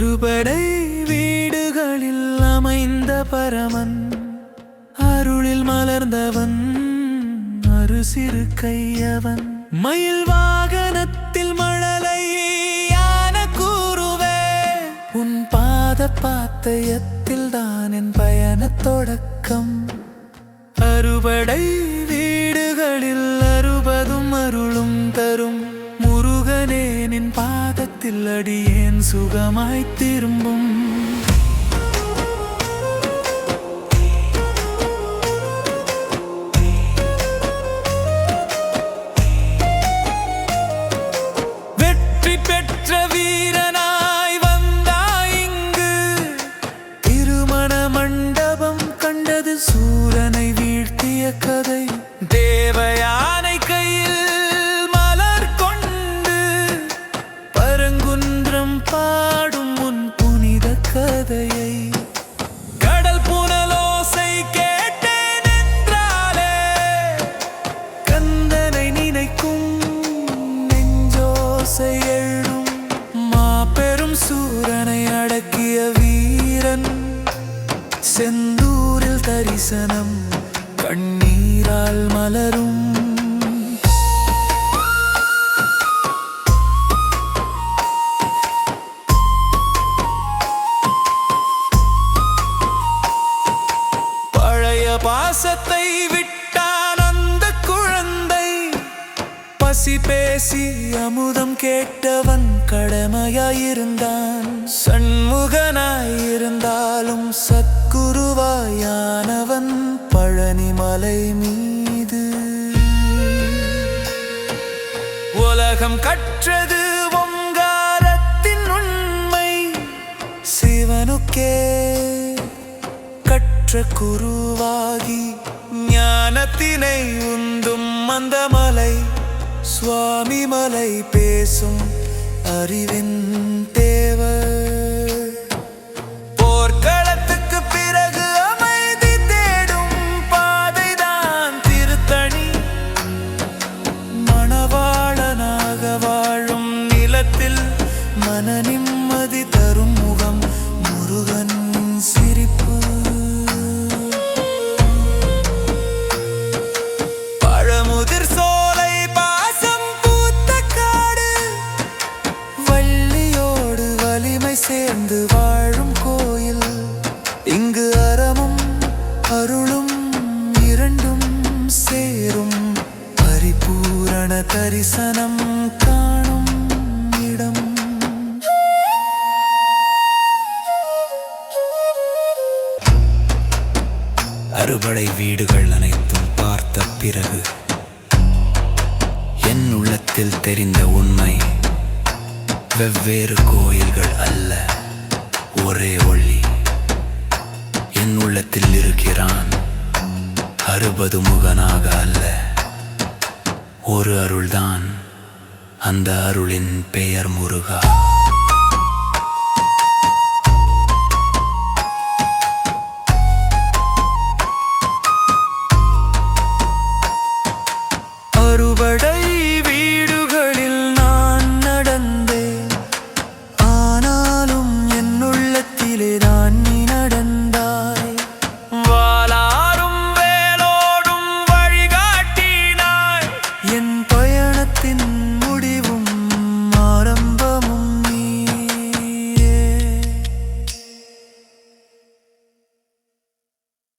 அறுபடை வீடுகளில் அமைந்த பரமன் அருளில் மலர்ந்தவன் அருசிறு கையவன். மயில் வாகனத்தில் மழலை யான கூறுவே உன் பாத பாத்தயத்தில் தான் என் பயண தொடக்கம். அறுபடை வீடுகளில் பாதத்தில் அடியேன் சுகமாய் திரும்பும்? வெற்றி பெற்ற வீ வீரம் சூரனை அடக்கிய வீரன் செந்தூரில் தரிசனம் கண்ணீரால் மலரும் பேசி பேசி அமுதம் கேட்டவன் கடமையாயிருந்தான். சண்முகனாயிருந்தாலும் சத்குருவாயானவன் பழனிமலை மீது. உலகம் கற்றது ஒங்காரத்தின் உண்மை. சிவனுக்கே கற்ற குருவாகி ஞானத்தினை உந்தும் அந்த மலை. சுவாமி மலை பேசும் அறிவின் தேவர். போர்க்களத்துக்கு பிறகு அமைதி தேடும் பாதைதான் திருத்தணி. மணவாளனாக வாழும் நிலத்தில் மன சேர்ந்து வாழும் கோயில். இங்கு அறமும் அருளும் இரண்டும் சேரும். பரிபூரண தரிசனம் காணும் இடம். அறுபடை வீடுகள் அனைத்தும் பார்த்த பிறகு என் உள்ளத்தில் தெரிந்த உண்மை வெவ்வேறு கோயில்கள் அல்ல ஒரே ஒளி. என் உள்ளத்தில் இருக்கிறான் அறுபது முகனாக அல்ல. ஒரு அருள்தான் அந்த அருளின் பெயர் முருகா.